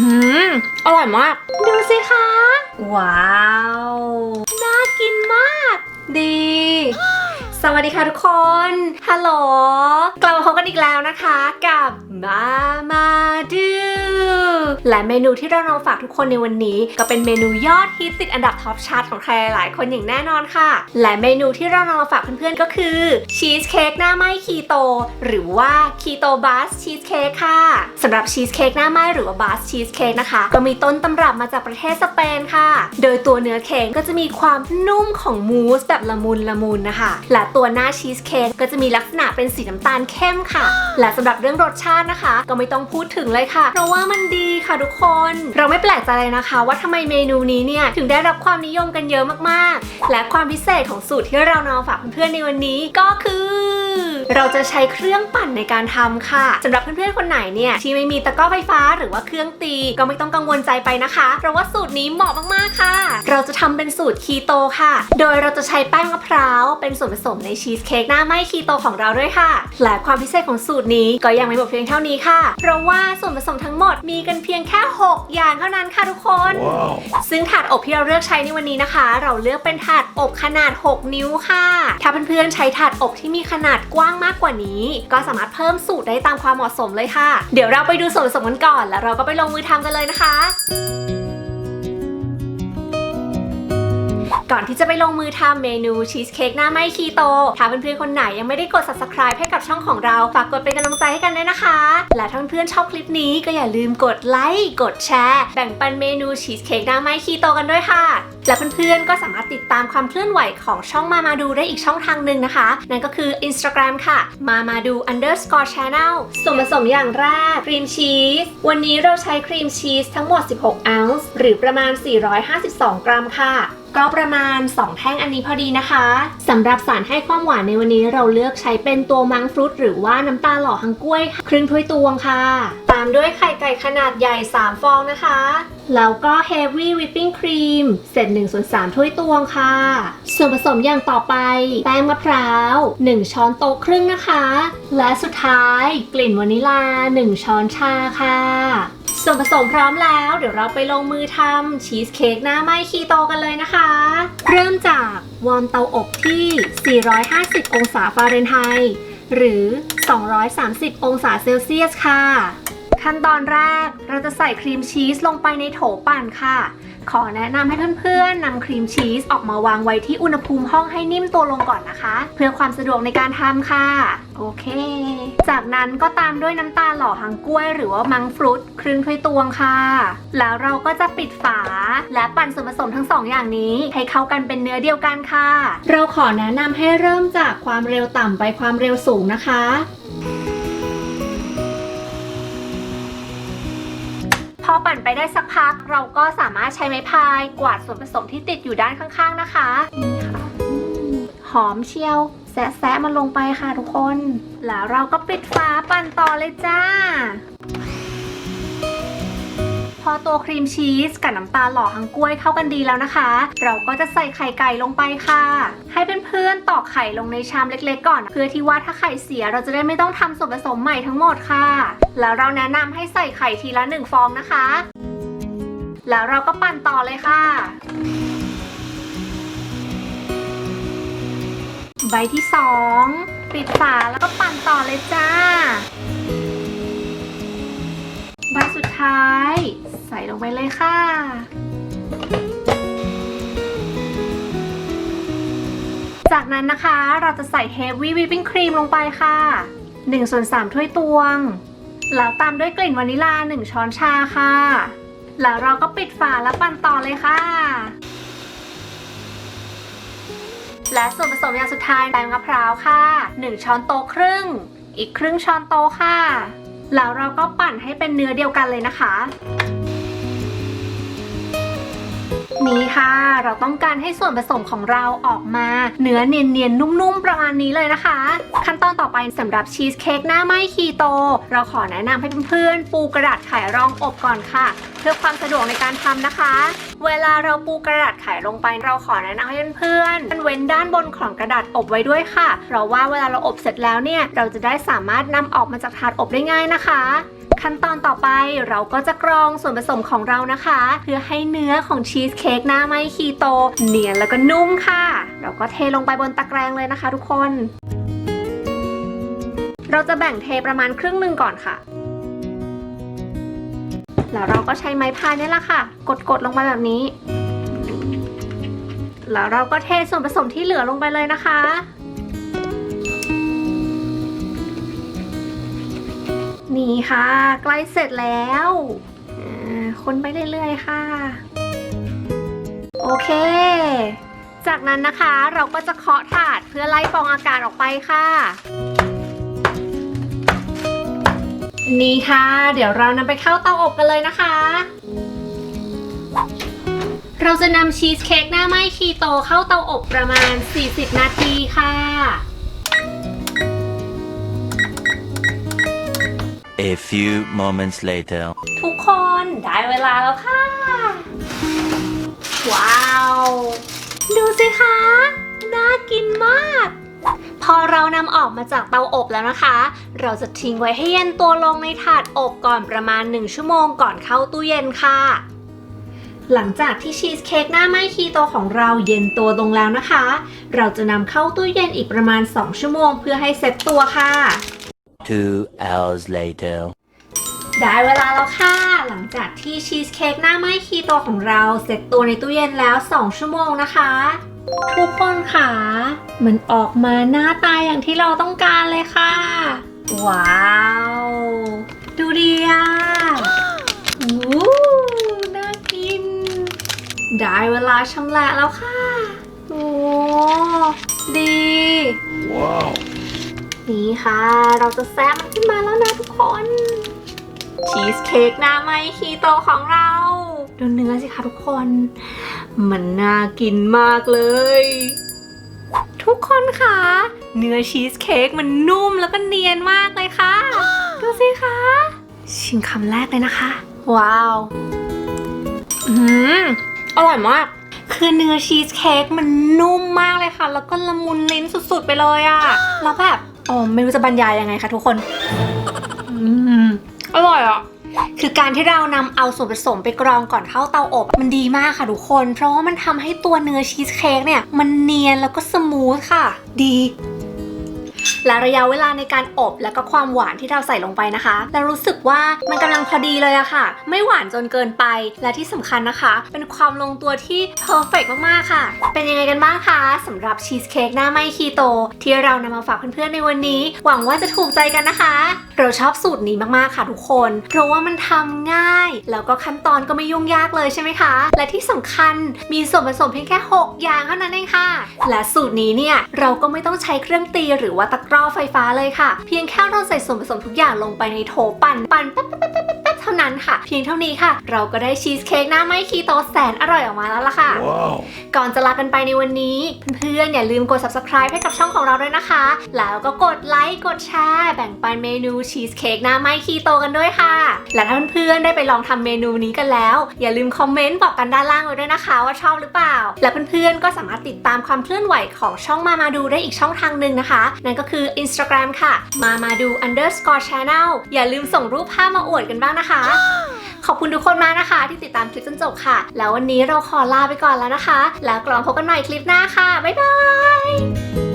อืมอร่อยมาก ดูสิคะ ว้าว น่ากินมาก ดี สวัสดีค่ะทุกคน ฮัลโหล กลับมาพบกันอีกแล้วนะคะกับมามาดูและเมนูที่เรานำฝากทุกคนในวันนี้ ก็เป็นเมนูยอดฮิตติดอันดับท็อปชาร์ตของใครหลายคนอย่างแน่นอนค่ะ และเมนูที่เรานำมาฝากเพื่อนๆก็คือชีสเค้กหน้าไหม้คีโตหรือว่าคีโตบัสชีสเค้กค่ะสำหรับชีสเค้กหน้าไหม้หรือว่าบัสชีสเค้กนะคะ ก็มีต้นตำรับมาจากประเทศสเปนค่ะ โดยตัวเนื้อเค้กก็จะมีความนุ่มของมูสแบบละมุนละมุนนะคะและตัวหน้าชีสเค้กก็จะมีลักษณะเป็นสีน้ำตาลเข้มค่ะ และสำหรับเรื่องรสชาตินะคะ ก็ไม่ต้องพูดถึงเลยค่ะ เพราะว่ามันดีค่ะทุกคน เราไม่แปลกใจเลยนะคะ ว่าทำไมเมนูนี้เนี่ยถึงได้รับความนิยมกันเยอะมากๆ และความพิเศษของสูตรที่เรานำมาฝากเพื่อนๆในวันนี้ก็คือ เราจะใช้เครื่องปั่นในการทำค่ะสำหรับเพื่อนๆคนไหนเนี่ยที่ไม่มีตะกร้อไฟฟ้าหรือว่าเครื่องตีก็ไม่ต้องกังวลใจไปนะคะ เพราะว่าสูตรนี้เหมาะมากๆค่ะ เราจะทำเป็นสูตรคีโตค่ะ โดยเราจะใช้แป้งมะพร้าวเป็นส่วนผสมในชีสเค้กหน้าไหม้คีโตของเราด้วยค่ะ และความพิเศษของสูตรนี้ก็ยังไม่หมดเพียงเท่านี้ค่ะ เพราะว่าส่วนผสมทั้งหมดมีกันเพียงแค่ 6 อย่างเท่านั้นค่ะทุกคน Wow. ซึ่งถาดอบที่เราเลือกใช้ในวันนี้นะคะ เราเลือกเป็นถาดอบขนาด 6 นิ้วค่ะ ถ้าเพื่อนๆใช้ถาดอบที่มีขนาดกว้างมากกว่านี้ ก็สามารถเพิ่มสูตรได้ตามความเหมาะสมเลยค่ะ เดี๋ยวเราไปดูส่วนผสมกันก่อน แล้วเราก็ไปลงมือทำกันเลยนะคะ ก่อนที่จะไปลงมือทำเมนูชีสเค้กหน้าไหม้คีโต ถ้าเพื่อนๆคนไหนยังไม่ได้กด subscribe ให้กับช่องของเรา ฝากกดเป็นกำลังใจให้กันด้วยนะคะ และถ้าเพื่อนๆชอบคลิปนี้ก็อย่าลืมกดไลค์ กดแชร์ แบ่งปันเมนูชีสเค้กหน้าไหม้คีโตกันด้วยค่ะ และเพื่อนๆก็สามารถติดตามความเคลื่อนไหวของช่องมามาดูได้อีกช่องทางหนึ่งนะคะ นั่นก็คือ Instagram ค่ะ มามาดู underscore channel ส่วนผสมอย่างแรกครีมชีส วันนี้เราใช้ครีมชีสทั้งหมด 16 ออนซ์หรือประมาณ 452 กรัมค่ะก็ประมาณ 2 แท่งอันนี้พอดีนะคะสำหรับสารให้ความหวานในวันนี้เราเลือกใช้เป็นตัวมังฟรุตหรือว่าน้ำตาลหล่อฮังกล้วยครึ่งถ้วยตวงค่ะ ตามด้วยไข่ไก่ขนาดใหญ่ 3 ฟองนะคะ แล้วก็ Heavy Whipping Cream เศษ1ส่วน3ถ้วยตวงค่ะ ส่วนผสมอย่างต่อไป แป้งมะพร้าว 1 ช้อนโต๊ะครึ่งนะคะ และสุดท้ายกลิ่นวานิลา 1 ช้อนชาค่ะ ส่วนผสมพร้อมแล้ว เดี๋ยวเราไปลงมือทำชีสเค้กหน้าไม้คีโตกันเลยนะคะ เริ่มจากวอร์มเตาอบที่ 450 องศาฟาเรนไฮต์หรือ 230 องศาเซลเซียสค่ะ ขั้นตอนแรก เราจะใส่ครีมชีสลงไปในโถปั่นค่ะ ขอแนะนำให้เพื่อนๆนำครีมชีสออกมาวางไว้ที่อุณหภูมิห้องให้นิ่มตัวลงก่อนนะคะ เพื่อความสะดวกในการทำค่ะ โอเค จากนั้นก็ตามด้วยน้ำตาลหล่อหางกล้วย หรือว่ามังฟรุตครึ่งถ้วยตวงค่ะ แล้วเราก็จะปิดฝา และปั่นส่วนผสมทั้งสองอย่างนี้ ให้เข้ากันเป็นเนื้อเดียวกันค่ะ เราขอแนะนำให้เริ่มจากความเร็วต่ำไปความเร็วสูงนะคะ อปั่นไปได้สักพัก เราก็สามารถใช้ไม้พายกวาดส่วนผสมที่ติดอยู่ด้านข้างๆนะคะนี่ค่ะหอมเชียวแซะๆมันลงไปค่ะทุกคน แล้วเราก็ปิดฝาปั่นต่อเลยจ้า พอตัวครีมชีสกับน้ำตาลหล่อฮังกล้วยเข้ากันดีแล้วนะคะ เราก็จะใส่ไข่ไก่ลงไปค่ะ ให้เพื่อนๆตอกไข่ลงในชามเล็กๆก่อน เพื่อที่ว่าถ้าไข่เสียเราจะได้ไม่ต้องทำส่วนผสมใหม่ทั้งหมดค่ะ แล้วเราแนะนำให้ใส่ไข่ทีละหนึ่งฟองนะคะ แล้วเราก็ปั่นต่อเลยค่ะใบที่สองปิดฝาแล้วก็ปั่นต่อเลยจ้า ใบสุดท้าย ใส่ลงไปเลยค่ะ จากนั้นนะคะเราจะใส่ Heavy Whipping Cream ลงไปค่ะ1ส่วน3ถ้วยตวง แล้วตามด้วยกลิ่นวานิลา 1 ช้อนชาค่ะ แล้วเราก็ปิดฝาแล้วปั่นต่อเลยค่ะและส่วนผสมอย่างสุดท้ายแป้งมะพร้าวค่ะ 1 ช้อนโต๊ะครึ่ง อีกครึ่งช้อนโต๊ะค่ะ แล้วเราก็ปั่นให้เป็นเนื้อเดียวกันเลยนะคะ นี่ค่ะ เราต้องการให้ส่วนผสมของเราออกมาเนื้อเนียนๆ นุ่มๆ ประมาณนี้เลยนะคะ ขั้นตอนต่อไปสำหรับชีสเค้กหน้าไหม้คีโต เราขอแนะนำให้เพื่อนๆ ปูกระดาษไขรองอบก่อนค่ะ เพื่อความสะดวกในการทำนะคะ เวลาเราปูกระดาษไขลงไป เราขอแนะนำให้เพื่อนๆเว้นด้านบนของกระดาษอบไว้ด้วยค่ะ เพราะว่าเวลาเราอบเสร็จแล้วเนี่ย เราจะได้สามารถนำออกมาจากถาดอบได้ง่ายนะคะ ขั้นตอนต่อไปเราก็จะกรองส่วนผสมของเรานะคะ เพื่อให้เนื้อของชีสเค้กหน้าไหมคีโต เนียนแล้วก็นุ่มค่ะ เราก็เทลงไปบนตะแกรงเลยนะคะ ทุกคน เราจะแบ่งเทประมาณครึ่งหนึ่งก่อนค่ะ แล้วเราก็ใช้ไม้พายนี่แหละค่ะ กดๆลงไปแบบนี้ แล้วเราก็เทส่วนผสมที่เหลือลงไปเลยนะคะ นี่ค่ะ ใกล้เสร็จแล้วคนไปเรื่อยๆค่ะ โอเค จากนั้นนะคะเราก็จะเคาะถาดเพื่อไล่ฟองอากาศออกไปค่ะ นี่ค่ะ เดี๋ยวเรานำไปเข้าเตาอบกันเลยนะคะ เราจะนำชีสเค้กหน้าไหม้คีโตเข้าเตาอบประมาณ 40 นาทีค่ะ A few moments later. ทุกคนได้เวลาแล้วค่ะ ว้าว ดูสิคะ น่ากินมาก พอเรานำออกมาจากเตาอบแล้วนะคะ เราจะทิ้งไว้ให้เย็นตัวลงในถาดอบก่อนประมาณ 1 ชั่วโมงก่อนเข้าตู้เย็นค่ะหลังจากที่ชีสเค้กหน้าไม้คีโตของเราเย็นตัวลงแล้วนะคะ เราจะนำเข้าตู้เย็นอีกประมาณ 2 ชั่วโมงเพื่อให้เซ็ตตัวค่ะ Two hours later. ได้เวลาแล้วค่ะ หลังจากที่ชีสเค้กหน้าไหม้คีโตของเราเสร็จตัวในตู้เย็นแล้ว 2 ชั่วโมงนะคะทุกคนค่ะ มันออกมาหน้าตาอย่างที่เราต้องการเลยค่ะ ว้าว ดูดีอะอู้น่ากิน ได้เวลาชำแหละแล้วค่ะ โอ้ ดี นี่ค่ะ เราจะแซมมันขึ้นมาแล้วนะทุกคน ชีสเค้กหน้าไหมคีโตของเราดูเนื้อสิคะทุกคน มันน่ากินมากเลย ทุกคนค่ะเนื้อชีสเค้กมันนุ่มแล้วก็เนียนมากเลยค่ะ ดูสิคะชิมคำแรกเลยนะคะ ว้าว อืมอร่อยมาก คือเนื้อชีสเค้กมันนุ่มมากเลยค่ะ แล้วก็ละมุนลิ้นสุดๆไปเลยอะแล้วแบบ อ๋อไม่รู้จะบรรยายยังไงคะทุกคนอืมอร่อยอะ คือการที่เรานำเอาส่วนผสมไปกรองก่อนเข้าเตาอบมันดีมากค่ะทุกคน เพราะว่ามันทำให้ตัวเนื้อชีสเค้กเนี่ย มันเนียนแล้วก็สมูทค่ะ ดีและระยะเวลาในการอบแล้วก็ความหวานที่เราใส่ลงไปนะคะเรารู้สึกว่ามันกำลังพอดีเลยอะค่ะ ไม่หวานจนเกินไป และที่สำคัญนะคะ เป็นความลงตัวที่เพอร์เฟกมากๆค่ะ เป็นยังไงกันบ้างคะสำหรับชีสเค้กหน้าไหมคีโต ที่เรานำมาฝากเพื่อนๆในวันนี้ หวังว่าจะถูกใจกันนะคะ เราชอบสูตรนี้มากๆค่ะทุกคน เพราะว่ามันทำง่าย แล้วก็ขั้นตอนก็ไม่ยุ่งยากเลยใช่ไหมคะ และที่สำคัญมีส่วนผสมเพียงแค่ 6 อย่างเท่านั้นเองค่ะ และสูตรนี้เนี่ยเราก็ไม่ต้องใช้เครื่องตีหรือว่าตะรอไฟฟ้าเลยค่ะ เพียงแค่เราใส่ส่วนผสมทุกอย่างลงไปในโถปั่นปั่นแป๊บแป๊บแป๊บปั๊บ ท่านั้นค่ะ เพียงเท่านี้ค่ะ เราก็ได้ชีสเค้กหน้าไหม้คีโตแสนอร่อยออกมาแล้วล่ะค่ะ Wow. ก่อนจะลากันไปในวันนี้ เพื่อนๆอย่าลืมกด subscribe ให้กับช่องของเราด้วยนะคะ แล้วก็กดไลค์กดแชร์แบ่งปันเมนูชีสเค้กหน้าไหม้คีโตกันด้วยค่ะ และถ้าเพื่อนๆได้ไปลองทำเมนูนี้กันแล้ว อย่าลืมคอมเมนต์บอกกันด้านล่างไว้ด้วยนะคะ ว่าชอบหรือเปล่า และเพื่อนๆก็สามารถติดตามความเคลื่อนไหวของช่องมามาดูได้อีกช่องทางหนึ่งนะคะ นั่นก็คือ Instagram ค่ะมามาดู underscore channel อย่าลืมส่งรูปภาพมาอวดกันบ้างนะคะขอบคุณทุกคนมากนะคะ ที่ติดตามคลิปจนจบค่ะ แล้ววันนี้เราขอลาไปก่อนแล้วนะคะ แล้วกลับมาพบกันใหม่คลิปหน้าค่ะ บ๊ายบาย